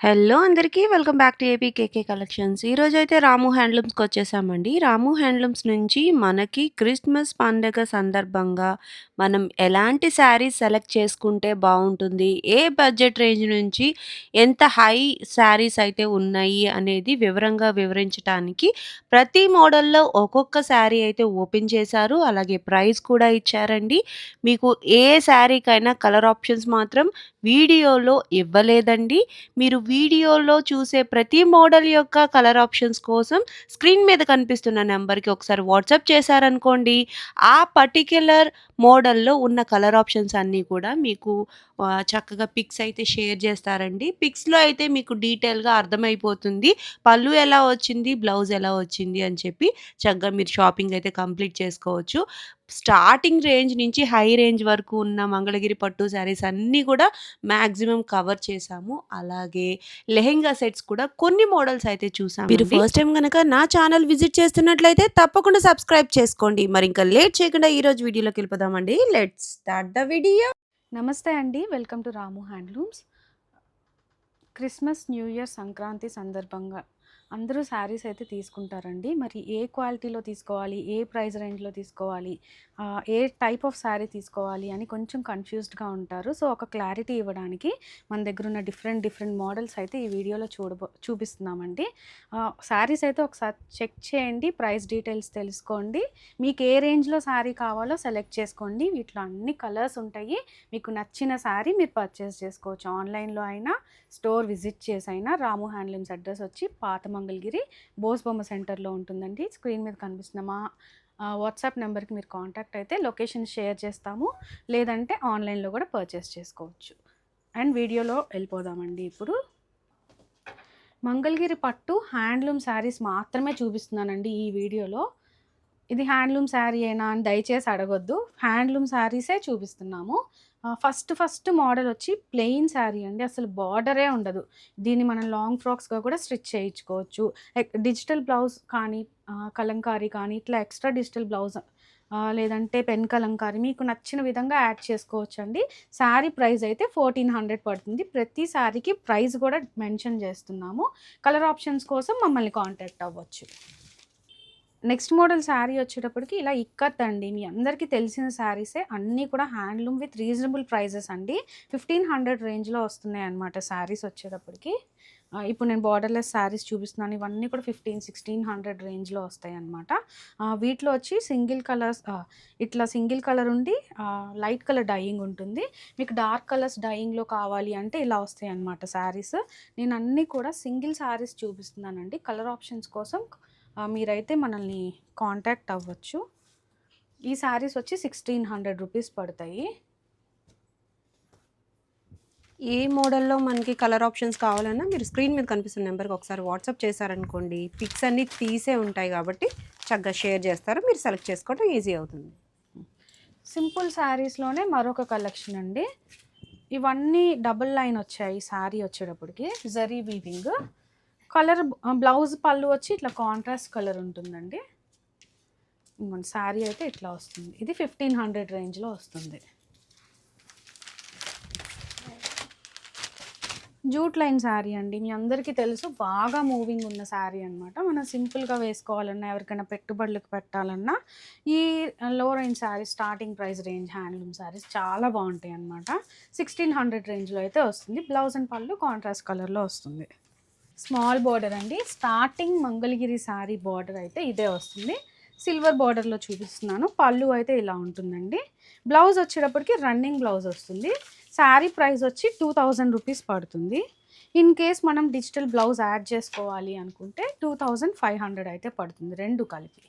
Hello అందరికీ welcome back to AP KK collections. ఈరోజైతే రాము హ్యాండ్లూమ్స్కి వచ్చేసామండి రాము హ్యాండ్లూమ్స్ నుంచి మనకి క్రిస్మస్ పండగ సందర్భంగా మనం ఎలాంటి శారీస్ సెలెక్ట్ చేసుకుంటే బాగుంటుంది ఏ బడ్జెట్ రేంజ్ నుంచి ఎంత హై శారీస్ అయితే ఉన్నాయి అనేది వివరంగా వివరించటానికి ప్రతి మోడల్‌లో ఒక్కొక్క శారీ అయితే ఓపెన్ చేశారు. అలాగే ప్రైస్ కూడా ఇచ్చారండి. మీకు ఏ శారీకైనా కలర్ ఆప్షన్స్ మాత్రం వీడియోలో ఇవ్వలేదండి. మీరు వీడియోలో చూసే ప్రతి మోడల్ యొక్క కలర్ ఆప్షన్స్ కోసం స్క్రీన్ మీద కనిపిస్తున్న నెంబర్కి ఒకసారి వాట్సాప్ చేశారనుకోండి, ఆ పర్టిక్యులర్ మోడల్‌లో ఉన్న కలర్ ఆప్షన్స్ అన్నీ కూడా మీకు చక్కగా పిక్స్ అయితే షేర్ చేస్తారండి. పిక్స్‌లో అయితే మీకు డీటెయిల్‌గా అర్థమైపోతుంది. పళ్ళు ఎలా వచ్చింది, బ్లౌజ్ ఎలా వచ్చింది అని చెప్పి చక్కగా మీరు షాపింగ్ అయితే కంప్లీట్ చేసుకోవచ్చు. స్టార్టింగ్ రేంజ్ నుంచి హై రేంజ్ వరకు ఉన్న మంగళగిరి పట్టు శారీస్ అన్నీ కూడా మాక్సిమం కవర్ చేశాము. అలాగే లెహెంగా సెట్స్ కూడా కొన్ని మోడల్స్ అయితే చూసామండి. మీరు ఫస్ట్ టైమ్ గనక నా ఛానల్ విజిట్ చేస్తున్నట్లయితే తప్పకుండా సబ్స్క్రైబ్ చేసుకోండి. మరి ఇంకా లేట్ చేయకుండా ఈరోజు వీడియోలోకి వెళ్ళిపోదామండి. Let's start the video. నమస్తే అండి welcome to Ramu handlooms Christmas new year Sankranti సందర్భంగా అందరూ శారీస్ అయితే తీసుకుంటారండి. మరి ఏ క్వాలిటీలో తీసుకోవాలి? ఏ ప్రైస్ రేంజ్లో తీసుకోవాలి? ఏ టైప్ ఆఫ్ శారీ తీసుకోవాలి అని కొంచెం కన్ఫ్యూజ్డ్గా ఉంటారు. సో ఒక క్లారిటీ ఇవ్వడానికి మన దగ్గర ఉన్న డిఫరెంట్ డిఫరెంట్ మోడల్స్ అయితే ఈ వీడియోలో చూడబో చూపిస్తున్నామండి. శారీస్ అయితే ఒకసారి చెక్ చేయండి. ప్రైస్ డీటెయిల్స్ తెలుసుకోండి. మీకు ఏ రేంజ్లో శారీ కావాలో సెలెక్ట్ చేసుకోండి. వీటిలో అన్ని కలర్స్ ఉంటాయి. మీకు నచ్చిన శారీ మీరు పర్చేస్ చేసుకోవచ్చు. ఆన్లైన్లో అయినా స్టోర్ విజిట్ చేసి అయినా రాము హ్యాండ్లూమ్స్ అడ్రస్ వచ్చి పాతమ మంగళగిరి బోస్బొమ్మ సెంటర్లో ఉంటుందండి. స్క్రీన్ మీద కనిపిస్తున్న మా వాట్సాప్ నెంబర్కి మీరు కాంటాక్ట్ అయితే లొకేషన్ షేర్ చేస్తాము. లేదంటే ఆన్లైన్లో కూడా పర్చేస్ చేసుకోవచ్చు. అండ్ వీడియోలో వెళ్ళిపోదామండి ఇప్పుడు. మంగళగిరి పట్టు హ్యాండ్లూమ్ శారీస్ మాత్రమే చూపిస్తున్నానండి ఈ వీడియోలో. ఇది హ్యాండ్లూమ్ శారీ అయినా అని దయచేసి అడగొద్దు. హ్యాండ్లూమ్ శారీసే చూపిస్తున్నాము. ఫస్ట్ ఫస్ట్ మోడల్ వచ్చి ప్లెయిన్ శారీ అండి. అసలు బార్డరే ఉండదు. దీన్ని మనం లాంగ్ ఫ్రాక్స్గా కూడా స్టిచ్ చేయించుకోవచ్చు. డిజిటల్ బ్లౌజ్ కానీ కలంకారీ కానీ ఇట్లా ఎక్స్ట్రా డిజిటల్ బ్లౌజ్ లేదంటే పెన్ కలంకారీ మీకు నచ్చిన విధంగా యాడ్ చేసుకోవచ్చు అండి శారీ ప్రైస్ అయితే ఫోర్టీన్ హండ్రెడ్ పడుతుంది. ప్రతి శారీకి ప్రైస్ కూడా మెన్షన్ చేస్తున్నాము. కలర్ ఆప్షన్స్ కోసం మమ్మల్ని కాంటాక్ట్ అవ్వచ్చు. నెక్స్ట్ మోడల్ శారీ వచ్చేటప్పటికి ఇలా ఇక్కత్ అండి. మీ అందరికీ తెలిసిన శారీసే అన్నీ కూడా హ్యాండ్లూమ్ విత్ రీజనబుల్ ప్రైజెస్ అండి. ఫిఫ్టీన్ హండ్రెడ్ రేంజ్లో వస్తున్నాయి అన్నమాట శారీస్ వచ్చేటప్పటికి. ఇప్పుడు నేను బార్డర్లెస్ శారీస్ చూపిస్తున్నాను. ఇవన్నీ కూడా ఫిఫ్టీన్ సిక్స్టీన్ హండ్రెడ్ రేంజ్లో వస్తాయి అనమాట వీటిలో వచ్చి సింగిల్ కలర్స్ ఇట్లా సింగిల్ కలర్ ఉండి లైట్ కలర్ డైయింగ్ ఉంటుంది. మీకు డార్క్ కలర్స్ డైయింగ్లో కావాలి అంటే ఇలా వస్తాయి అన్నమాట శారీస్. నేను అన్నీ కూడా సింగిల్ శారీస్ చూపిస్తున్నానండి. కలర్ ఆప్షన్స్ కోసం మీరైతే మనల్ని కాంటాక్ట్ అవ్వచ్చు ఈ శారీస్ వచ్చి సిక్స్టీన్ హండ్రెడ్ రూపీస్ పడతాయి ఏ మోడల్‌లో మనకి కలర్ ఆప్షన్స్ కావాలన్నా మీరు స్క్రీన్ మీద కనిపిస్తున్న నెంబర్‌కి ఒకసారి వాట్సాప్ చేశారనుకోండి. పిక్స్ అన్నీ తీసే ఉంటాయి కాబట్టి చక్కగా షేర్ చేస్తారు. మీరు సెలెక్ట్ చేసుకోవడం ఈజీ అవుతుంది. సింపుల్ శారీస్లోనే మరొక కలెక్షన్ అండి ఇవన్నీ డబుల్ లైన్ వచ్చాయి శారీ వచ్చేటప్పటికి జరీ వీవింగ్ కలర్ బ్లౌజ్ పళ్ళు వచ్చి ఇట్లా కాంట్రాస్ట్ కలర్ ఉంటుందండి. ఇంకొంచెం శారీ అయితే ఇట్లా వస్తుంది. ఇది ఫిఫ్టీన్ హండ్రెడ్ రేంజ్లో వస్తుంది. జూట్ లైన్ శారీ అండి. మీ అందరికీ తెలుసు బాగా మూవింగ్ ఉన్న శారీ అనమాట మనం సింపుల్గా వేసుకోవాలన్నా ఎవరికైనా పెట్టుబడులకు పెట్టాలన్నా ఈ low range sari starting price range handloom saris చాలా బాగుంటాయి అనమాట సిక్స్టీన్ హండ్రెడ్ రేంజ్లో అయితే వస్తుంది. బ్లౌజ్ అండ్ పళ్ళు కాంట్రాస్ట్ కలర్లో వస్తుంది. స్మాల్ బార్డర్ అండి. స్టార్టింగ్ మంగళగిరి శారీ బార్డర్ అయితే ఇదే వస్తుంది. సిల్వర్ బార్డర్లో చూపిస్తున్నాను. పళ్ళు అయితే ఇలా ఉంటుందండి. బ్లౌజ్ వచ్చేటప్పటికి రన్నింగ్ బ్లౌజ్ వస్తుంది. శారీ ప్రైస్ వచ్చి టూ థౌజండ్ రూపీస్ పడుతుంది. ఇన్ కేస్ మనం డిజిటల్ బ్లౌజ్ యాడ్ చేసుకోవాలి అనుకుంటే టూ థౌజండ్ ఫైవ్ హండ్రెడ్ అయితే పడుతుంది రెండు కలిపి.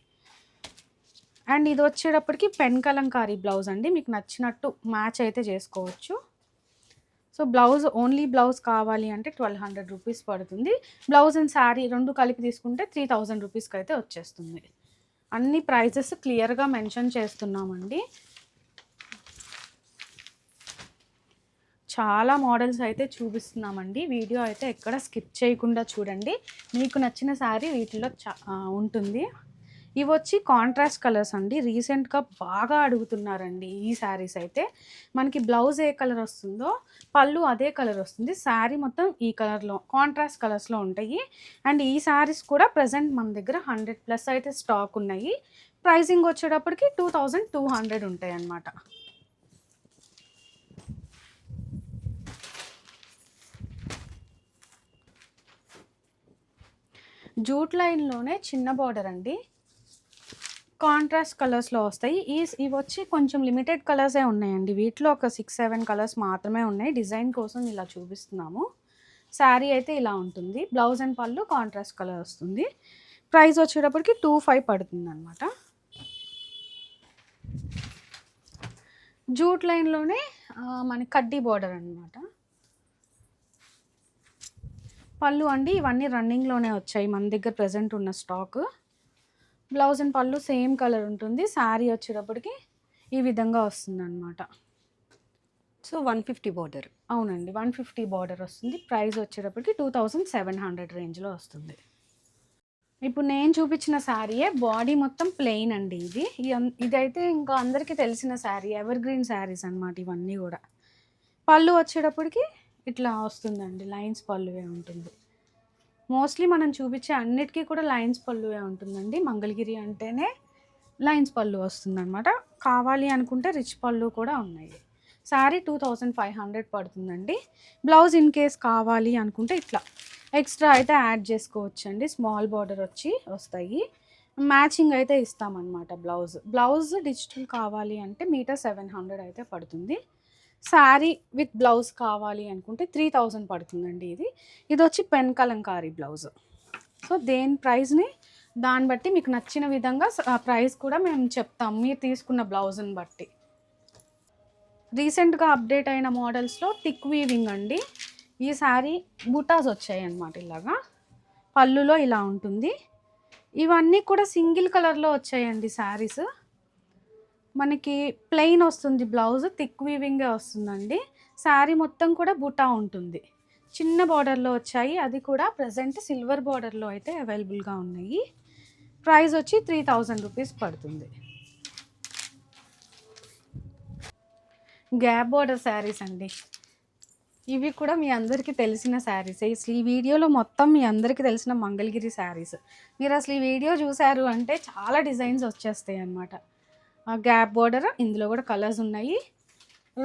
అండ్ ఇది వచ్చేటప్పటికి పెన్ కలంకారీ బ్లౌజ్ అండి. మీకు నచ్చినట్టు మ్యాచ్ అయితే చేసుకోవచ్చు. సో బ్లౌజ్ ఓన్లీ బ్లౌజ్ కావాలి అంటే ట్వెల్వ్ హండ్రెడ్ రూపీస్ పడుతుంది. బ్లౌజ్ అండ్ శారీ రెండు కలిపి తీసుకుంటే త్రీ థౌజండ్ రూపీస్కి అయితే వచ్చేస్తుంది. అన్ని ప్రైజెస్ క్లియర్గా మెన్షన్ చేస్తున్నామండి. చాలా మోడల్స్ అయితే చూపిస్తున్నామండి. వీడియో అయితే ఎక్కడ స్కిప్ చేయకుండా చూడండి. మీకు నచ్చిన శారీ వీటిలో చా ఉంటుంది. ఇవి వచ్చి కాంట్రాస్ట్ కలర్స్ అండి. రీసెంట్గా బాగా అడుగుతున్నారండి ఈ శారీస్ అయితే. మనకి బ్లౌజ్ ఏ కలర్ వస్తుందో పళ్ళు అదే కలర్ వస్తుంది. శారీ మొత్తం ఈ కలర్లో కాంట్రాస్ట్ కలర్స్లో ఉంటాయి. అండ్ ఈ శారీస్ కూడా ప్రజెంట్ మన దగ్గర హండ్రెడ్ ప్లస్ అయితే స్టాక్ ఉన్నాయి. ప్రైసింగ్ వచ్చేటప్పటికి టూ థౌజండ్ టూ హండ్రెడ్ ఉంటాయి అన్నమాట. జూట్ లైన్లోనే చిన్న బార్డర్ అండి. కాంట్రాస్ట్ కలర్స్లో వస్తాయి. ఈ ఇవి వచ్చి కొంచెం లిమిటెడ్ కలర్సే ఉన్నాయండి. వీటిలో ఒక సిక్స్ సెవెన్ కలర్స్ మాత్రమే ఉన్నాయి. డిజైన్ కోసం ఇలా చూపిస్తున్నాము. శారీ అయితే ఇలా ఉంటుంది. బ్లౌజ్ అండ్ పళ్ళు కాంట్రాస్ట్ కలర్ వస్తుంది. ప్రైస్ వచ్చేటప్పటికి టూ ఫైవ్ పడుతుంది అనమాట జూట్ లైన్లోనే మన కడ్డీ బార్డర్ అనమాట పళ్ళు అండి ఇవన్నీ రన్నింగ్లోనే వచ్చాయి. మన దగ్గర ప్రజెంట్ ఉన్న స్టాక్ బ్లౌజ్ అండ్ పళ్ళు సేమ్ కలర్ ఉంటుంది. శారీ వచ్చేటప్పటికి ఈ విధంగా వస్తుంది అనమాట సో వన్ ఫిఫ్టీ బార్డర్. అవునండి వన్ ఫిఫ్టీ బార్డర్ వస్తుంది. ప్రైస్ వచ్చేటప్పటికి టూ థౌజండ్ సెవెన్ హండ్రెడ్ రేంజ్లో వస్తుంది. ఇప్పుడు నేను చూపించిన శారీయే బాడీ మొత్తం ప్లెయిన్ అండి ఇది. ఇదైతే ఇంకా అందరికీ తెలిసిన శారీ ఎవర్ గ్రీన్ శారీస్ అనమాట ఇవన్నీ కూడా. పళ్ళు వచ్చేటప్పటికి ఇట్లా వస్తుందండి లైన్స్ పళ్ళువే ఉంటుంది. మోస్ట్లీ మనం చూపించే అన్నిటికీ కూడా లైన్స్ పళ్ళువే ఉంటుందండి. మంగళగిరి అంటేనే లైన్స్ పళ్ళు వస్తుందన్నమాట. కావాలి అనుకుంటే రిచ్ పళ్ళు కూడా ఉన్నాయి. Sari two thousand five hundred పడుతుందండి. బ్లౌజ్ ఇన్ కేస్ కావాలి అనుకుంటే ఇట్లా. ఎక్స్ట్రా అయితే యాడ్ చేసుకోవచ్చు అండి స్మాల్ బార్డర్ వచ్చి వస్తాయి. మ్యాచింగ్ అయితే ఇస్తామన్నమాట బ్లౌజ్. బ్లౌజ్ డిజిటల్ కావాలి అంటే మీటర్ సెవెన్ హండ్రెడ్ అయితే పడుతుంది. శారీ విత్ బ్లౌజ్ కావాలి అనుకుంటే త్రీ థౌజండ్ పడుతుందండి ఇది. ఇది వచ్చి పెన్ కలంకారీ బ్లౌజ్. సో దేని ప్రైస్ని దాన్ని బట్టి మీకు నచ్చిన విధంగా ప్రైస్ కూడా మేము చెప్తాం. మీరు తీసుకున్న బ్లౌజ్ని బట్టి. రీసెంట్గా అప్డేట్ అయిన మోడల్స్లో థిక్ వీవింగ్ అండి. ఈ శారీ బుటాస్ వచ్చాయి అన్నమాట ఇలాగా. పళ్ళులో ఇలా ఉంటుంది. ఇవన్నీ కూడా సింగిల్ కలర్లో వచ్చాయండి శారీస్ మనకి ప్లెయిన్ వస్తుంది బ్లౌజ్ థిక్ వీవింగే వస్తుందండి. శారీ మొత్తం కూడా బుటా ఉంటుంది. చిన్న బార్డర్లో వచ్చాయి. అది కూడా ప్రజెంట్ సిల్వర్ బార్డర్లో అయితే అవైలబుల్గా ఉన్నాయి. ప్రైస్ వచ్చి త్రీ థౌజండ్ రూపీస్ పడుతుంది. గ్యాప్ బార్డర్ శారీస్ అండి. ఇవి కూడా మీ అందరికీ తెలిసిన శారీస్ అసలు ఈ వీడియోలో మొత్తం మీ అందరికీ తెలిసిన మంగళగిరి శారీస్ మీరు అసలు ఈ వీడియో చూశారు అంటే చాలా డిజైన్స్ వచ్చేస్తాయి అన్నమాట. గ్యాప్ బార్డర్ ఇందులో కూడా కలర్స్ ఉన్నాయి.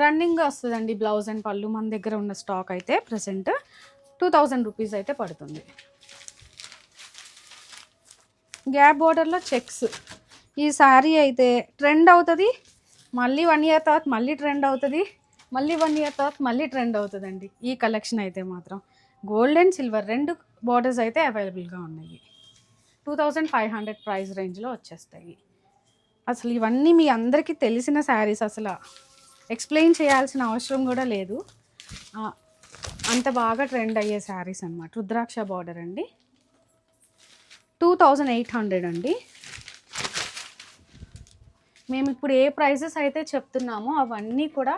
రన్నింగ్గా వస్తుందండి బ్లౌజ్ అండ్ పళ్ళు మన దగ్గర ఉన్న స్టాక్ అయితే ప్రజెంట్ టూ థౌజండ్ రూపీస్ అయితే పడుతుంది. గ్యాప్ బార్డర్లో చెక్స్. ఈ శారీ అయితే ట్రెండ్ అవుతుంది. మళ్ళీ వన్ ఇయర్ తర్వాత మళ్ళీ ట్రెండ్ అవుతుంది. మళ్ళీ వన్ ఇయర్ తర్వాత మళ్ళీ ట్రెండ్ అవుతుందండి. ఈ కలెక్షన్ అయితే మాత్రం. గోల్డ్ అండ్ సిల్వర్ రెండు బార్డర్స్ అయితే అవైలబుల్గా ఉన్నాయి. Two thousand five hundred price రేంజ్లో వచ్చేస్తాయి. అసలు ఇవన్నీ మీ అందరికీ తెలిసిన శారీస్ అసలు. ఎక్స్ప్లెయిన్ చేయాల్సిన అవసరం కూడా లేదు. అంత బాగా ట్రెండ్ అయ్యే శారీస్ అన్నమాట. రుద్రాక్ష బార్డర్ అండి. టూ థౌజండ్ ఎయిట్ హండ్రెడ్ అండి. మేము ఇప్పుడు ఏ ప్రైజెస్ అయితే చెప్తున్నామో అవన్నీ కూడా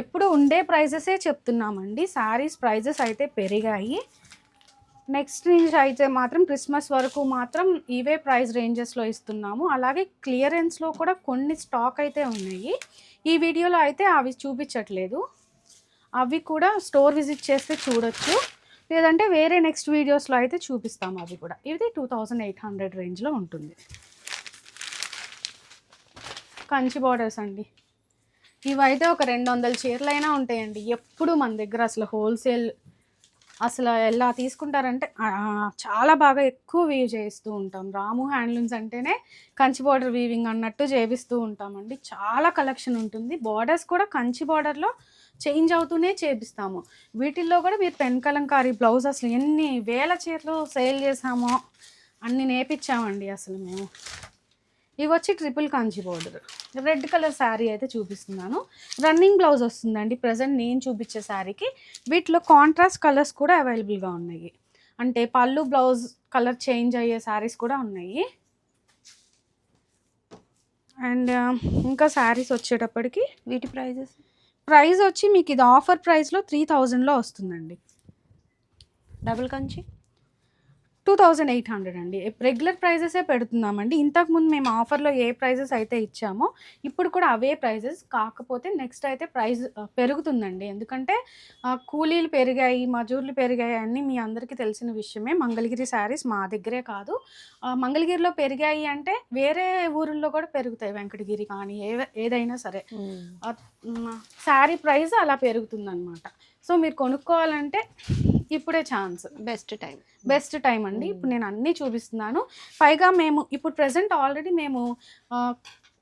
ఎప్పుడు ఉండే ప్రైజెసే చెప్తున్నామండి. శారీస్ ప్రైజెస్ అయితే పెరిగాయి. నెక్స్ట్ నుంచి అయితే మాత్రం క్రిస్మస్ వరకు మాత్రం ఇవే ప్రైస్ రేంజెస్లో ఇస్తున్నాము. అలాగే క్లియరెన్స్లో కూడా కొన్ని స్టాక్ అయితే ఉన్నాయి. ఈ వీడియోలో అయితే అవి చూపించట్లేదు. అవి కూడా స్టోర్ విజిట్ చేస్తే చూడొచ్చు. లేదంటే వేరే నెక్స్ట్ వీడియోస్లో అయితే చూపిస్తాము అవి కూడా. ఇది టూ థౌజండ్ ఎయిట్ హండ్రెడ్ రేంజ్లో ఉంటుంది. కంచి బార్డర్స్ అండి. ఇవైతే ఒక రెండు వందల చీరలైనా ఉంటాయండి. ఎప్పుడు మన దగ్గర అసలు హోల్సేల్ అసలు ఎలా తీసుకుంటారంటే చాలా బాగా ఎక్కువ వీవ్ చేస్తూ ఉంటాం. రాము హ్యాండ్లూమ్స్ అంటేనే కంచి బార్డర్ వీవింగ్ అన్నట్టు చేపిస్తూ ఉంటామండి. చాలా కలెక్షన్ ఉంటుంది. బార్డర్స్ కూడా కంచి బార్డర్లో చేంజ్ అవుతూనే చేపిస్తాము. వీటిల్లో కూడా మీరు పెన్ కలంకారీ బ్లౌజ్ అసలు ఎన్ని వేల చీరలు సేల్ చేసామో అన్ని నేర్పించామండి అసలు మేము. ఇవి వచ్చి ట్రిపుల్ కాంచి బోర్డర్. రెడ్ కలర్ శారీ అయితే చూపిస్తున్నాను. రన్నింగ్ బ్లౌజ్ వస్తుందండి. ప్రజెంట్ నేను చూపించే శారీకి. వీటిలో కాంట్రాస్ట్ కలర్స్ కూడా అవైలబుల్గా ఉన్నాయి. అంటే పళ్ళు బ్లౌజ్ కలర్ చేంజ్ అయ్యే శారీస్ కూడా ఉన్నాయి. అండ్ ఇంకా శారీస్ వచ్చేటప్పటికి వీటి ప్రైజెస్? ప్రైస్ వచ్చి మీకు ఇది ఆఫర్ ప్రైస్లో త్రీ థౌజండ్లో వస్తుందండి. Double Kanchi? Two thousand eight hundred అండి. రెగ్యులర్ ప్రైజెసే పెడుతున్నామండి. ఇంతకుముందు మేము ఆఫర్లో ఏ ప్రైజెస్ అయితే ఇచ్చామో ఇప్పుడు కూడా అవే ప్రైజెస్. కాకపోతే నెక్స్ట్ అయితే ప్రైస్ పెరుగుతుందండి. ఎందుకంటే కూలీలు పెరిగాయి మజూర్లు పెరిగాయి అన్నీ మీ అందరికీ తెలిసిన విషయమే. మంగళగిరి శారీస్ మా దగ్గరే కాదు. మంగళగిరిలో పెరిగాయి అంటే వేరే ఊరుల్లో కూడా పెరుగుతాయి. వెంకటగిరి కానీ ఏ ఏదైనా సరే. శారీ ప్రైస్ అలా పెరుగుతుందన్నమాట. సో మీరు కొనుక్కోవాలంటే ఇప్పుడే chance. Best time best time అండి. ఇప్పుడు నేను అన్నీ చూపిస్తున్నాను. పైగా మేము ఇప్పుడు ప్రెసెంట్ ఆల్రెడీ మేము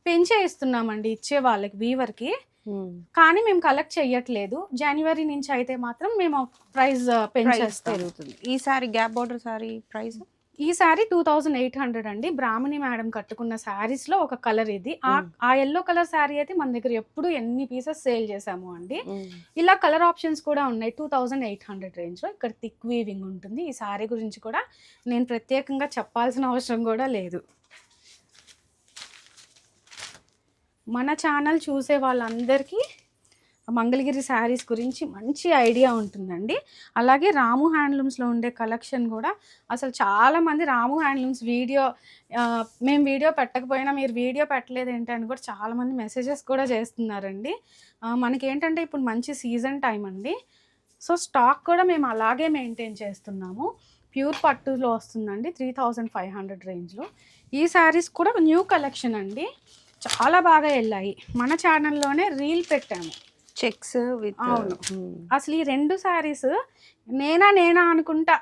పెంచే ఇస్తున్నామండి ఇచ్చే వాళ్ళకి వీవర్కి కానీ మేము కలెక్ట్ చెయ్యట్లేదు. జనవరి నుంచి అయితే మాత్రం మేము ప్రైస్ పెంచేస్తాం. పెరుగుతుంది. ఈ sari gap border sari price ఈ sari two thousand eight hundred అండి. బ్రాహ్మణి మేడం కట్టుకున్న శారీస్లో ఒక కలర్ ఇది. ఆ ఎల్లో కలర్ శారీ అయితే మన దగ్గర ఎప్పుడు ఎన్ని పీసెస్ సేల్ చేసాము అండి. ఇలా కలర్ ఆప్షన్స్ కూడా ఉన్నాయి. టూ థౌజండ్ ఎయిట్ హండ్రెడ్ రేంజ్లో. ఇక్కడ థిక్ వీవింగ్ ఉంటుంది. ఈ శారీ గురించి కూడా నేను ప్రత్యేకంగా చెప్పాల్సిన అవసరం కూడా లేదు. మన ఛానల్ చూసే వాళ్ళందరికీ మంగళగిరి శారీస్ గురించి మంచి ఐడియా ఉంటుందండి. అలాగే రాము హ్యాండ్లూమ్స్లో ఉండే కలెక్షన్ కూడా అసలు చాలామంది రాము హ్యాండ్లూమ్స్ వీడియో మేము వీడియో పెట్టకపోయినా మీరు వీడియో పెట్టలేదు ఏంటి అని కూడా చాలామంది మెసేజెస్ కూడా చేస్తున్నారండి. మనకేంటంటే ఇప్పుడు మంచి సీజన్ టైం అండి. సో స్టాక్ కూడా మేము అలాగే మెయింటైన్ చేస్తున్నాము. ప్యూర్ పట్టులో వస్తుందండి త్రీ థౌజండ్ ఫైవ్ హండ్రెడ్ రేంజ్లో. ఈ శారీస్ కూడా న్యూ కలెక్షన్ అండి. చాలా బాగా వెళ్ళాయి. మన ఛానల్లోనే రీల్ పెట్టాము. చెక్స్ విత్ అవును. అసలు ఈ రెండు శారీస్ నేనా నేనా అనుకుంటా.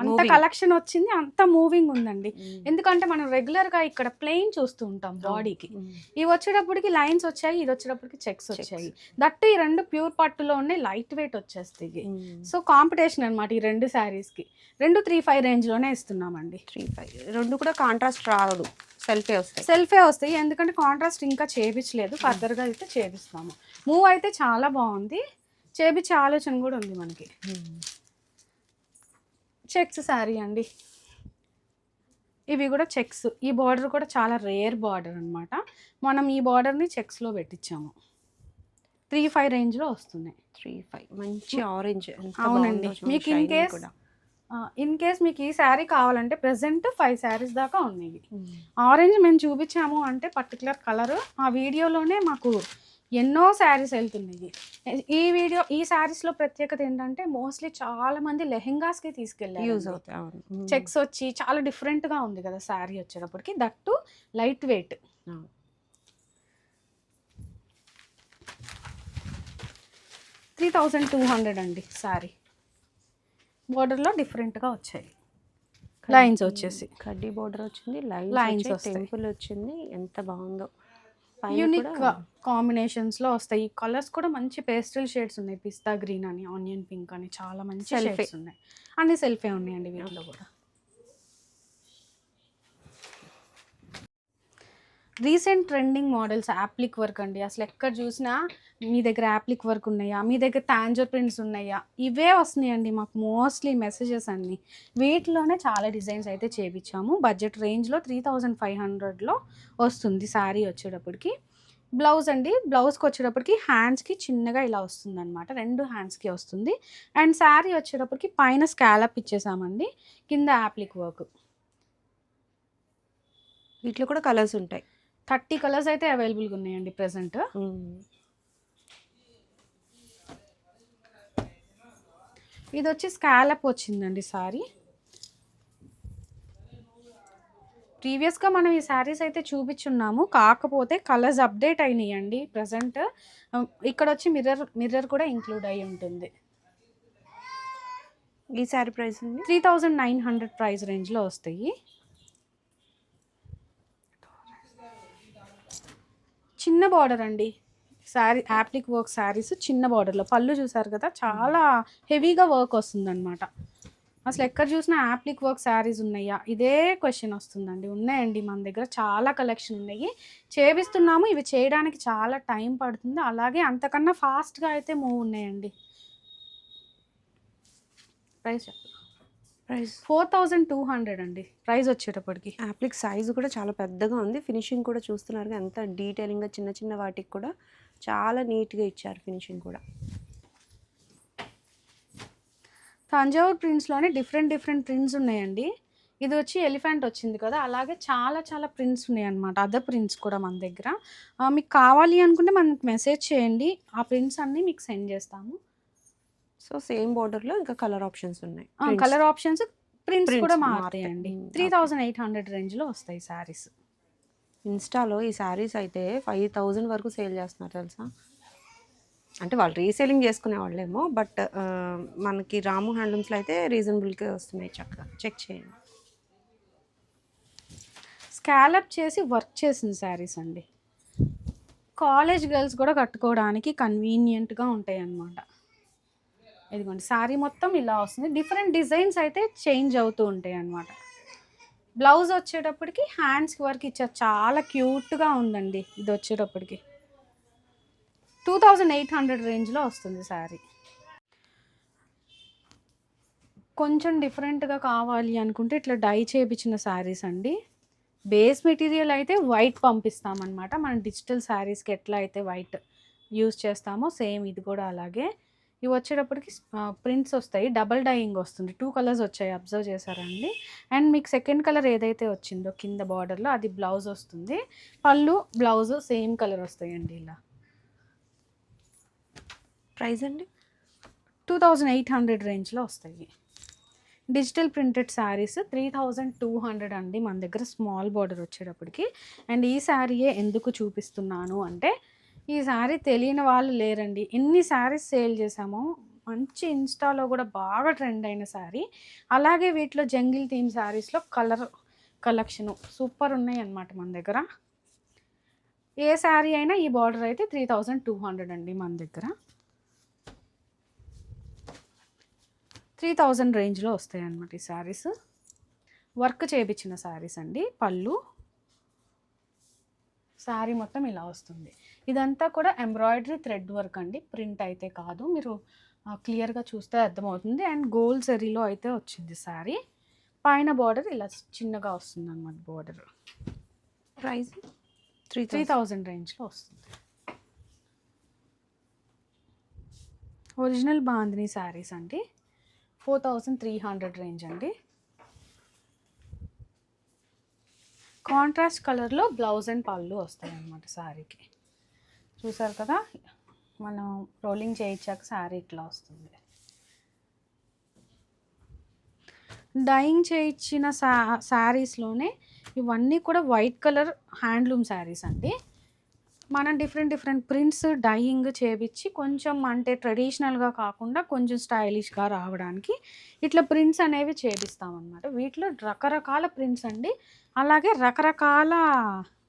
అంత కలెక్షన్ వచ్చింది అంత మూవింగ్ ఉందండి. ఎందుకంటే మనం రెగ్యులర్గా ఇక్కడ ప్లెయిన్ చూస్తూ ఉంటాం బాడీకి ఇవి వచ్చేటప్పటికి లైన్స్ వచ్చాయి ఇది వచ్చేటప్పటికి చెక్స్ వచ్చాయి. దట్టు ఈ రెండు ప్యూర్ పట్టులో ఉండే లైట్ వెయిట్ వచ్చేస్తాయి. సో కాంపిటీషన్ అన్నమాట ఈ రెండు శారీస్కి రెండు త్రీ ఫైవ్ రేంజ్లోనే ఇస్తున్నామండి. త్రీ ఫైవ్ రెండు కూడా కాంట్రాస్ట్ రాదు. సెల్ఫే వస్తాయి. సెల్ఫే వస్తాయి. ఎందుకంటే కాంట్రాస్ట్ ఇంకా చేపించలేదు. ఫర్దర్గా అయితే చేపిస్తాము. మూవ్ అయితే చాలా బాగుంది. చేపించే ఆలోచన కూడా ఉంది మనకి. చెక్స్ శారీ అండి. ఇవి కూడా చెక్స్ ఈ బార్డర్ కూడా చాలా రేర్ బార్డర్ అన్నమాట. మనం ఈ బార్డర్ని చెక్స్లో పెట్టించాము త్రీ ఫైవ్ రేంజ్లో వస్తున్నాయి. త్రీ ఫైవ్ మంచి ఆరెంజ్ అవునండి. మీకు in case- ఇన్ కేస్ మీకు ఈ శారీ కావాలంటే ప్రెసెంట్ ఫైవ్ శారీస్ దాకా ఉన్నాయి. ఆరెంజ్ మేము చూపించాము అంటే పర్టికులర్ కలర్ ఆ వీడియోలోనే మాకు ఎన్నో శారీస్ వెళ్తున్నాయి. ఈ వీడియో ఈ శారీస్లో ప్రత్యేకత ఏంటంటే మోస్ట్లీ చాలా మంది లెహెంగాస్కి తీసుకెళ్ళారు యూజ్ అవుతాయి చెక్స్ వచ్చి చాలా డిఫరెంట్గా ఉంది కదా శారీ వచ్చేటప్పటికి. That light weight. Three thousand two hundred అండి శారీ బార్డర్లో డిఫరెంట్గా వచ్చాయి. లైన్స్ వచ్చేసి. కడ్డీ బోర్డర్ వచ్చింది లైన్స్. టెంపుల్ వచ్చింది ఎంత బాగుందో. పైన యూనిక్ కూడా కాంబినేషన్స్లో వస్తాయి. ఈ కలర్స్ కూడా మంచి పేస్టల్ షేడ్స్ ఉన్నాయి. పిస్తా గ్రీన్ అని ఆనియన్ పింక్ అని చాలా మంచి. షేడ్స్ ఉన్నాయి. అన్ని సెల్ఫే ఉన్నాయండి వీటిలో కూడా. Recent trending models applique work అండి. అసలు ఎక్కడ చూసినా మీ దగ్గర యాప్లిక్ వర్క్ ఉన్నాయా? మీ దగ్గర టాంజర్ ప్రింట్స్ ఉన్నాయా? ఇవే వస్తున్నాయండి మాకు మోస్ట్లీ మెసేజెస్ అన్ని. వీటిలోనే చాలా డిజైన్స్ అయితే చేపించాము. బడ్జెట్ రేంజ్లో త్రీ థౌజండ్ ఫైవ్ హండ్రెడ్లో వస్తుంది శారీ వచ్చేటప్పటికి. బ్లౌజ్ అండి బ్లౌజ్కి వచ్చేటప్పటికి హ్యాండ్స్కి చిన్నగా ఇలా వస్తుంది అనమాట రెండు హ్యాండ్స్కి వస్తుంది. అండ్ శారీ వచ్చేటప్పటికి పైన స్కాలప్ ఇచ్చేసామండి కింద యాప్లిక్ వర్క్. వీటిలో కూడా కలర్స్ ఉంటాయి. థర్టీ కలర్స్ అయితే అవైలబుల్గా ఉన్నాయండి ప్రెసెంట్ ఇది వచ్చి స్కాలప్ వచ్చిందండి సారీ. ప్రీవియస్గా మనం ఈ శారీస్ అయితే చూపించున్నాము. కాకపోతే కలర్స్ అప్డేట్ అయినాయండి ప్రజెంట్. ఇక్కడ వచ్చి మిర్రర్ మిర్రర్ కూడా ఇంక్లూడ్ అయి ఉంటుంది. ఈ సారీ ప్రైస్ ఉంది three thousand nine hundred price రేంజ్లో వస్తాయి. చిన్న బార్డర్ అండి. శారీ యాప్లిక్ వర్క్ శారీస్ చిన్న బార్డర్లో పళ్ళు చూసారు కదా చాలా హెవీగా వర్క్ వస్తుందన్నమాట. అసలు ఎక్కడ చూసినా యాప్లిక్ వర్క్ శారీస్ ఉన్నాయా? ఇదే క్వశ్చన్ వస్తుందండి. ఉన్నాయండి మన దగ్గర చాలా కలెక్షన్ ఉన్నాయి. చేపిస్తున్నాము ఇవి చేయడానికి చాలా టైం పడుతుంది. అలాగే అంతకన్నా ఫాస్ట్గా అయితే మూవ్ ఉన్నాయండి. Price price four thousand two hundred అండి. ప్రైస్ వచ్చేటప్పటికి. యాప్లిక్ సైజు కూడా చాలా పెద్దగా ఉంది. ఫినిషింగ్ కూడా చూస్తున్నారు ఎంత డీటెయిలింగ్గా చిన్న చిన్న వాటికి కూడా చాలా నీట్గా ఇచ్చారు ఫినిషింగ్ కూడా. తంజావూర్ ప్రింట్స్లోనే డిఫరెంట్ డిఫరెంట్ ప్రింట్స్ ఉన్నాయండి. ఇది వచ్చి ఎలిఫెంట్ వచ్చింది కదా అలాగే చాలా చాలా ప్రింట్స్ ఉన్నాయి అనమాట అదర్ ప్రింట్స్ కూడా మన దగ్గర. మీకు కావాలి అనుకుంటే మనకి మెసేజ్ చేయండి. ఆ ప్రింట్స్ అన్నీ మీకు సెండ్ చేస్తాము. సో సేమ్ బోర్డర్లో ఇంకా కలర్ ఆప్షన్స్ ఉన్నాయి. కలర్ ఆప్షన్స్ ప్రింట్స్ కూడా మారుతాయి. మారుతాయండి త్రీ. థౌజండ్ ఎయిట్ హండ్రెడ్ రేంజ్లో వస్తాయి శారీస్. ఇన్స్టాలో ఈ శారీస్ అయితే ఫైవ్ థౌజండ్ వరకు సేల్ చేస్తున్నారు తెలుసా? అంటే వాళ్ళు రీసేలింగ్ చేసుకునే వాళ్ళేమో బట్ మనకి రాము హ్యాండ్లూమ్స్లో అయితే రీజనబుల్గా వస్తున్నాయి చక్కగా చెక్ చేయండి. స్కాలప్ చేసి వర్క్ చేసిన శారీస్ అండి. కాలేజ్ గర్ల్స్ కూడా కట్టుకోవడానికి కన్వీనియంట్గా ఉంటాయి అన్నమాట ఇదిగోండి శారీ మొత్తం ఇలా వస్తుంది. డిఫరెంట్ డిజైన్స్ అయితే చేంజ్ అవుతూ ఉంటాయి అన్నమాట. బ్లౌజ్ వచ్చేటప్పటికి హ్యాండ్స్కి వర్క్ ఇచ్చారు. చాలా క్యూట్గా ఉందండి ఇది వచ్చేటప్పటికి. టూ థౌజండ్ ఎయిట్ హండ్రెడ్ రేంజ్లో వస్తుంది శారీ కొంచెం డిఫరెంట్గా కావాలి అనుకుంటే ఇట్లా డై చేయించిన శారీస్ అండి. బేస్ మెటీరియల్ అయితే వైట్ పంపిస్తామన్నమాట. మనం డిజిటల్ శారీస్కి ఎట్లా అయితే వైట్ యూస్ చేస్తామో సేమ్ ఇది కూడా అలాగే. ఇవి వచ్చేటప్పటికి ప్రింట్స్ వస్తాయి. డబల్ డైయింగ్ వస్తుంది. టూ కలర్స్ వచ్చాయి. అబ్జర్వ్ చేశారండి అండ్ మీకు సెకండ్ కలర్ ఏదైతే వచ్చిందో కింద బార్డర్లో అది బ్లౌజ్ వస్తుంది. పళ్ళు బ్లౌజ్ సేమ్ కలర్ వస్తాయండి ఇలా. ప్రైస్ అండి? టూ థౌజండ్ ఎయిట్ హండ్రెడ్ రేంజ్లో వస్తాయి. Digital printed saris three thousand two hundred అండి. మన దగ్గర స్మాల్ బార్డర్ వచ్చేటప్పటికి. అండ్ ఈ శారీయే ఎందుకు చూపిస్తున్నాను అంటే ఈ తెలియని వాళ్ళు లేరండి. ఎన్ని శారీస్ సేల్ చేసామో మంచి ఇన్స్టాలో కూడా బాగా ట్రెండ్ అయిన శారీ అలాగే వీటిలో జంగిల్ థీమ్ శారీస్లో కలర్ కలెక్షను సూపర్ ఉన్నాయి అన్నమాట మన దగ్గర. ఏ శారీ అయినా ఈ బార్డర్ అయితే త్రీ థౌజండ్ టూ హండ్రెడ్ అండి మన దగ్గర. త్రీ థౌజండ్ రేంజ్లో వస్తాయి అన్నమాట ఈ శారీస్ వర్క్ చేయించిన శారీస్ అండి పళ్ళు. శారీ మొత్తం ఇలా వస్తుంది. ఇదంతా కూడా ఎంబ్రాయిడరీ థ్రెడ్ వర్క్ అండి. ప్రింట్ అయితే కాదు. మీరు క్లియర్గా చూస్తే అర్థమవుతుంది. అండ్ గోల్డ్ జరీలో అయితే వచ్చింది శారీ పైన బార్డర్ ఇలా చిన్నగా వస్తుంది అనమాట border. Price? Three three thousand రేంజ్లో వస్తుంది. ఒరిజినల్ బాందిని శారీస్ అండి. Four thousand three hundred range అండి. కాంట్రాస్ట్ కలర్లో బ్లౌజ్ అండ్ పళ్ళు వస్తాయి అన్నమాట శారీకి చూసారు కదా? మనం రోలింగ్ చేయించాక శారీ ఇట్లా వస్తుంది. డైయింగ్ చేయించిన శా శారీస్లోనే ఇవన్నీ కూడా వైట్ కలర్ హ్యాండ్లూమ్ శారీస్ అండి. మనం డిఫరెంట్ డిఫరెంట్ ప్రింట్స్ డైయింగ్ చేపించి కొంచెం అంటే ట్రెడిషనల్గా కాకుండా కొంచెం స్టైలిష్గా రావడానికి ఇట్లా ప్రింట్స్ అనేవి చేపిస్తామన్నమాట. వీటిలో రకరకాల ప్రింట్స్ అండి. అలాగే రకరకాల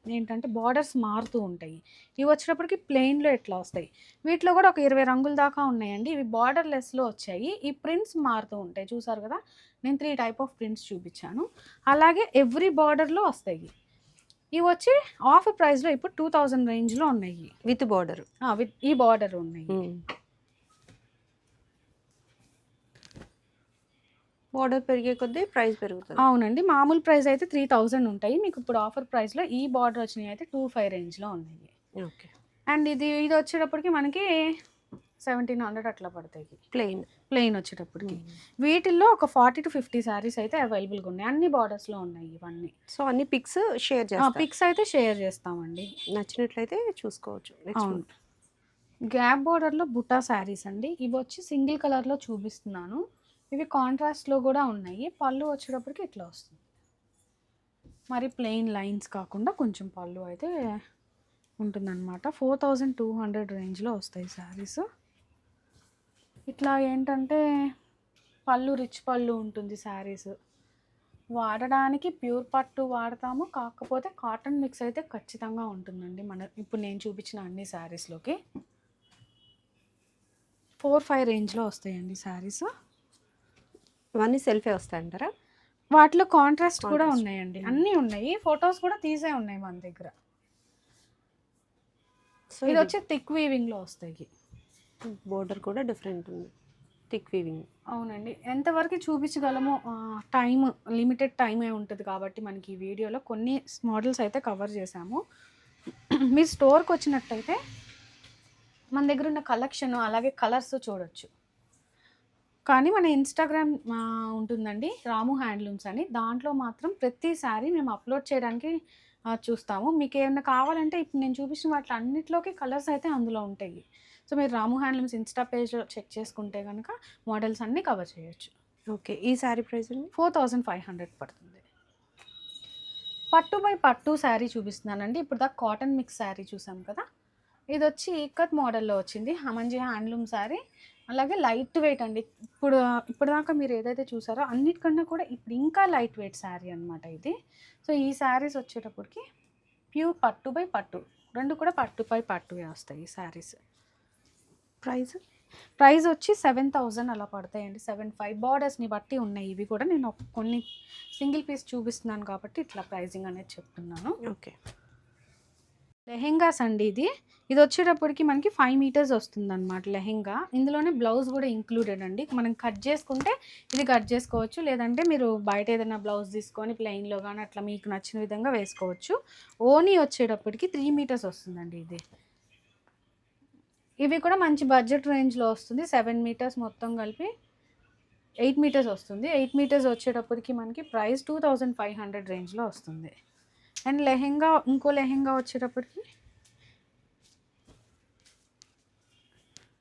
ఏంటంటే బార్డర్స్ మారుతూ ఉంటాయి. ఇవి వచ్చేటప్పటికి ప్లెయిన్లో ఎట్లా వస్తాయి? వీటిలో కూడా ఒక ఇరవై రంగుల దాకా ఉన్నాయండి. ఇవి బార్డర్ లెస్లో వచ్చాయి. ఈ ప్రింట్స్ మారుతూ ఉంటాయి. చూసారు కదా? నేను త్రీ టైప్ ఆఫ్ ప్రింట్స్ చూపించాను అలాగే ఎవ్రీ బార్డర్లో వస్తాయి. ఇవి వచ్చి ఆఫ్ ప్రైస్లో ఇప్పుడు టూ థౌజండ్ రేంజ్లో ఉన్నాయి. విత్ బోర్డర్ విత్ ఈ బార్డర్ ఉన్నాయి. బోర్డర్ పెరిగే కొద్దీ ప్రైస్ పెరుగుతుంది. అవునండి. మామూలు ప్రైస్ అయితే త్రీ థౌజండ్ ఉంటాయి. మీకు ఇప్పుడు ఆఫర్ ప్రైస్లో ఈ బార్డర్ వచ్చినాయి అయితే టూ ఫైవ్ రేంజ్లో ఉన్నాయి. ఓకే అండ్ ఇది ఇది వచ్చేటప్పటికి మనకి సెవెంటీన్ హండ్రెడ్ అట్లా పడతాయి. ప్లెయిన్ ప్లెయిన్ వచ్చేటప్పటికి. వీటిల్లో ఒక ఫార్టీ టు ఫిఫ్టీ శారీస్ అయితే అవైలబుల్గా ఉన్నాయి. అన్ని బార్డర్స్లో ఉన్నాయి ఇవన్నీ. సో అన్ని పిక్స్ షేర్ చేస్తాం పిక్స్ అయితే షేర్ చేస్తామండి. నచ్చినట్లయితే చూసుకోవచ్చు. అవును. గ్యాప్ బార్డర్లో బుట్టా శారీస్ అండి. ఇవి వచ్చి సింగిల్ కలర్లో చూపిస్తున్నాను. ఇవి కాంట్రాస్ట్లో కూడా ఉన్నాయి. పళ్ళు వచ్చేటప్పటికి ఇట్లా వస్తుంది. మరి ప్లెయిన్ లైన్స్ కాకుండా కొంచెం పళ్ళు అయితే ఉంటుందన్నమాట. ఫోర్ థౌజండ్ టూ హండ్రెడ్ రేంజ్లో వస్తాయి శారీస్ ఇట్లా ఏంటంటే పళ్ళు రిచ్ పళ్ళు ఉంటుంది శారీస్. వాడడానికి ప్యూర్ పట్టు వాడతాము. కాకపోతే కాటన్ మిక్స్ అయితే ఖచ్చితంగా ఉంటుందండి. మన ఇప్పుడు నేను చూపించిన అన్ని శారీస్లోకి ఫోర్ ఫైవ్ రేంజ్లో వస్తాయండి శారీస్. ఇవన్నీ సెల్ఫే వస్తాయంటారా? వాటిలో కాంట్రాస్ట్ కూడా. ఉన్నాయండి. అన్నీ ఉన్నాయి. ఫొటోస్ కూడా తీసే ఉన్నాయి మన దగ్గర. సో ఇది వచ్చి థిక్ వీవింగ్లో వస్తాయి. బోర్డర్ కూడా డిఫరెంట్ ఉంది థిక్ వీవింగ్ అవునండి ఎంతవరకు చూపించగలమో టైం లిమిటెడ్ టైమే ఉంటుంది కాబట్టి మనకి ఈ వీడియోలో కొన్ని మోడల్స్ అయితే కవర్ చేసాము మీరు స్టోర్కి వచ్చినట్టయితే మన దగ్గర ఉన్న కలెక్షన్ అలాగే కలర్స్ చూడొచ్చు కానీ మన ఇన్‌స్టాగ్రామ్ ఉంటుందండి. రాము హ్యాండ్లూమ్స్ అని. దాంట్లో మాత్రం ప్రతిసారి మేము అప్‌లోడ్ చేయడానికి చూస్తాము మీకు ఏమైనా కావాలంటే ఇప్పుడు నేను చూపించిన వాటిలో అన్నిటిలోకి కలర్స్ అయితే అందులో ఉంటాయి. సో, మీరు రాము హ్యాండ్లూమ్స్ ఇన్‌స్టా పేజ్‌లో చెక్ చేసుకుంటే గనక మోడల్స్ అన్నీ కవర్ చేయొచ్చు. ఓకే. ఈ శారీ ప్రైస్ అండి? 4500 పడుతుంది. పట్టు బై పట్టు శారీ చూపిస్తున్నానండి. ఇప్పుడు దాకా కాటన్ మిక్స్ శారీ చూసాం కదా! ఇదొచ్చి ఇక్కత్ మోడల్‌లో వచ్చింది. హమంజీ హ్యాండ్లూమ్ శారీ. అలాగే లైట్ వెయిట్ అండి. ఇప్పుడు ఇప్పటిదాకా మీరు ఏదైతే చూసారో అన్నిటికన్నా కూడా ఇప్పుడు ఇంకా లైట్ వెయిట్ శారీ అనమాట ఇది. సో, ఈ శారీస్ వచ్చేటప్పటికి ప్యూర్ పట్టు బై పట్టు. 2 కూడా పట్టు బై పట్టువే వస్తాయి ఈ శారీస్. ప్రైస్? ప్రైస్ వచ్చి 7000 అలా పడతాయండి. 75 బార్డర్స్‌ని బట్టి ఉన్నాయి ఇవి కూడా. నేను కొన్ని సింగిల్ పీస్ చూపిస్తున్నాను కాబట్టి ఇట్లా ప్రైజింగ్ అనేది చెప్తున్నాను. ఓకే. లెహెంగాస్ అండి ఇది. ఇది వచ్చేటప్పటికి మనకి 5 మీటర్స్ వస్తుందన్నమాట లెహెంగా. ఇందులోనే బ్లౌజ్ కూడా ఇంక్లూడెడ్ అండి. మనం కట్ చేసుకుంటే ఇది కట్ చేసుకోవచ్చు. లేదంటే మీరు బయట ఏదైనా బ్లౌజ్ తీసుకొని ప్లెయిన్‌లో గాని అట్లా మీకు నచ్చిన విధంగా వేసుకోవచ్చు. ఓనీ వచ్చేటప్పటికి 3 మీటర్స్ వస్తుందండి ఇది. ఇవి కూడా మంచి బడ్జెట్ రేంజ్‌లో వస్తుంది. 7 మీటర్స్ మొత్తం కలిపి 8 మీటర్స్ వస్తుంది. 8 మీటర్స్ వచ్చేటప్పటికి మనకి ప్రైస్ 2500 రేంజ్‌లో వస్తుంది. అండ్ లెహెంగా ఇంకో లెహెంగా వచ్చేటప్పటికి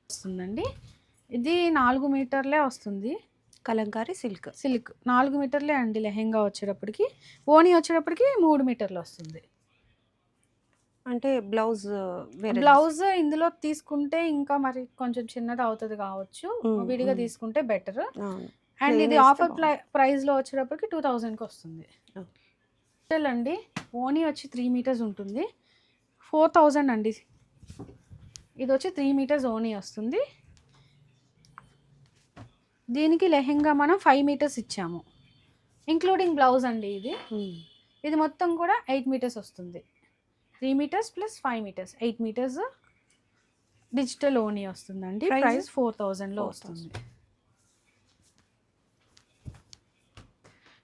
వస్తుందండి. ఇది 4 మీటర్లే వస్తుంది. కలంకారీ సిల్క్. సిల్క్. 4 మీటర్లే అండి లెహెంగా వచ్చేటప్పటికి. ఓనీ వచ్చేటప్పటికి 3 మీటర్లు వస్తుంది. అంటే బ్లౌజ్ వేరే బ్లౌజ్ ఇందులో తీసుకుంటే ఇంకా మరి కొంచెం చిన్నది అవుతది కావచ్చు. విడిగా. తీసుకుంటే బెటర్. అండ్ ఇది ఆఫర్. ప్లై ప్రైస్‌లో వచ్చేటప్పటికి 2000కి వస్తుంది. ఓకే. అండి. ఓనీ వచ్చి 3 మీటర్స్ ఉంటుంది. 4000 అండి. ఇదొచ్చి 3 మీటర్స్ ఓనీ వస్తుంది. దీనికి లెహెంగా మనం 5 మీటర్స్ ఇచ్చాము. ఇంక్లూడింగ్ బ్లౌజ్ అండి ఇది. ఇది మొత్తం కూడా 8 మీటర్స్ వస్తుంది. 3 metres plus 5 metres 8 metres digital ఓనీ వస్తుందండి. ప్రైస్? 4000లో 4000. వస్తుంది.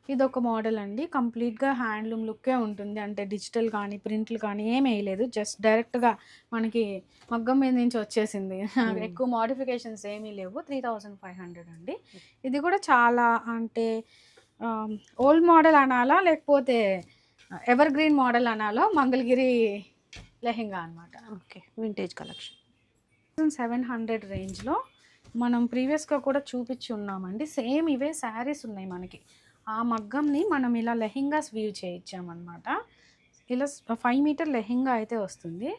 ఇదొక మోడల్ అండి. కంప్లీట్‌గా హ్యాండ్లూమ్ లుక్కే ఉంటుంది. అంటే డిజిటల్ కానీ, ప్రింట్లు కానీ ఏమి వేయలేదు. జస్ట్ డైరెక్ట్‌గా మనకి మగ్గం మీద నుంచి వచ్చేసింది. హ్మ్. ఎక్కువ మోడిఫికేషన్స్ ఏమీ లేవు. 3500 అండి. ఇది కూడా చాలా అంటే ఓల్డ్ మోడల్ అనాలా? లేకపోతే ఎవర్ గ్రీన్ మోడల్ అనాలో మంగళగిరి లెహెంగా అనమాట. ఓకే. Vintage collection. 700 రేంజ్‌లో మనం ప్రీవియస్‌గా కూడా చూపించి ఉన్నామండి. సేమ్ ఇవే శారీస్ ఉన్నాయి మనకి. ఆ మగ్గంని మనం ఇలా లెహెంగాస్ వీవ్ చేయించామన్నమాట. ఇలా 5 మీటర్ లెహెంగా అయితే వస్తుంది.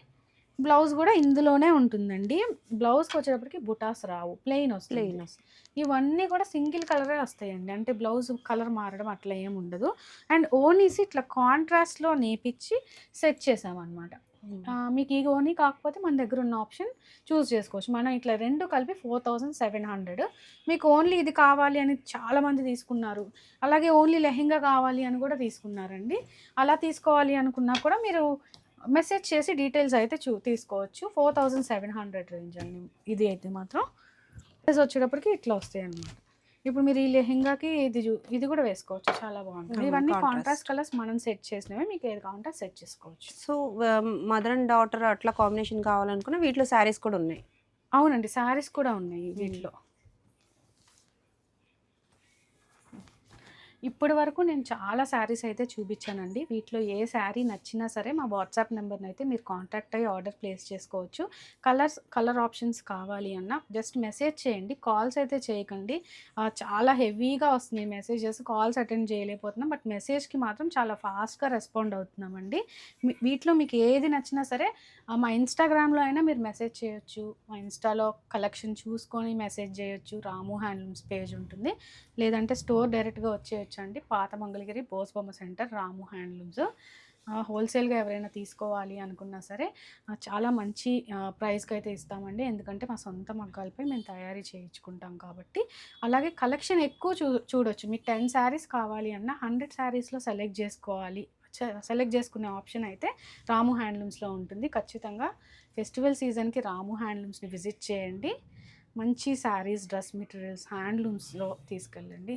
బ్లౌజ్ కూడా ఇందులోనే ఉంటుందండి. బ్లౌజ్‌కి వచ్చేటప్పటికి బుటాస్ రావు. ప్లెయిన్ వస్తుంది. ప్లెయిన్. ఇవన్నీ కూడా సింగిల్ కలరే వస్తాయండి. అంటే బ్లౌజ్ కలర్ మారడం అట్లా ఏమి ఉండదు. అండ్ ఓనీస్ ఇట్లా కాంట్రాస్ట్‌లో నేపిచ్చి సెట్ చేసామన్నమాట. మీకు ఈ ఓనీ కాకపోతే మన దగ్గర ఉన్న ఆప్షన్ చూజ్ చేసుకోవచ్చు. మనం ఇట్లా 2 కలిపి 4700 మీకు ఓన్లీ ఇది కావాలి అని చాలామంది తీసుకున్నారు. అలాగే ఓన్లీ లెహెంగా కావాలి అని కూడా తీసుకున్నారండి. అలా తీసుకోవాలి అనుకున్నా కూడా మీరు మెసేజ్ చేసి డీటెయిల్స్ అయితే చూ తీసుకోవచ్చు. 4700 రేంజ్ అండి. ఇది అయితే మాత్రం. ప్రైస్ వచ్చేటప్పటికి ఇట్లా వస్తాయన్నమాట. ఇప్పుడు మీరు ఈ లెహెంగాకి ఇది ఇది కూడా వేసుకోవచ్చు. చాలా బాగుంటుంది. ఇవన్నీ కాంట్రాస్ట్. కలర్స్ మనం సెట్ చేసినవే. మీకు ఏది కావాలంటే సెట్ చేసుకోవచ్చు. సో, మదర్ అండ్ డాటర్ అట్లా కాంబినేషన్ కావాలనుకున్న వీటిలో శారీస్ కూడా ఉన్నాయి. అవునండి. శారీస్ కూడా ఉన్నాయి హ్మ్. వీటిలో. ఇప్పటి వరకు నేను చాలా శారీస్ అయితే చూపించానండి. వీటిలో ఏ శారీ నచ్చినా సరే మా వాట్సాప్ నెంబర్‌ని అయితే మీరు కాంటాక్ట్ అయ్యి ఆర్డర్ ప్లేస్ చేసుకోవచ్చు. కలర్స్ కలర్ ఆప్షన్స్ కావాలి అన్నా జస్ట్ మెసేజ్ చేయండి. కాల్స్ అయితే చేయకండి. చాలా హెవీగా వస్తున్నాయి మెసేజెస్. కాల్స్ అటెండ్ చేయలేకపోతున్నాం. బట్ మెసేజ్‌కి మాత్రం చాలా ఫాస్ట్‌గా రెస్పాండ్ అవుతున్నామండి. వీటిలో మీకు ఏది నచ్చినా సరే మా ఇన్‌స్టాగ్రామ్‌లో అయినా మీరు మెసేజ్ చేయొచ్చు. మా ఇన్‌స్టాలో కలెక్షన్ చూసుకొని మెసేజ్ చేయొచ్చు. రాము హ్యాండ్లూమ్స్ పేజ్ ఉంటుంది. లేదంటే స్టోర్ డైరెక్ట్‌గా వచ్చేయొచ్చండి. పాత మంగళగిరి బోస్బొమ్మ సెంటర్ రాము హ్యాండ్లూమ్స్. హోల్‌సేల్‌గా ఎవరైనా తీసుకోవాలి అనుకున్నా సరే చాలా మంచి ప్రైస్కి అయితే ఇస్తామండి. ఎందుకంటే మా సొంత మగ్గాలపై మేము తయారీ చేయించుకుంటాం కాబట్టి. అలాగే కలెక్షన్ ఎక్కువ చూ చూడొచ్చు. మీకు 10 శారీస్ కావాలి అన్నా 100 శారీస్‌లో సెలెక్ట్ చేసుకోవాలి. సెలెక్ట్ చేసుకునే ఆప్షన్ అయితే రాము హ్యాండ్లూమ్స్‌లో ఉంటుంది. ఖచ్చితంగా ఫెస్టివల్ సీజన్‌కి రాము హ్యాండ్లూమ్స్‌ని విజిట్ చేయండి. మంచి శారీస్, డ్రెస్ మెటీరియల్స్ హ్యాండ్లూమ్స్‌లో తీసుకెళ్ళండి.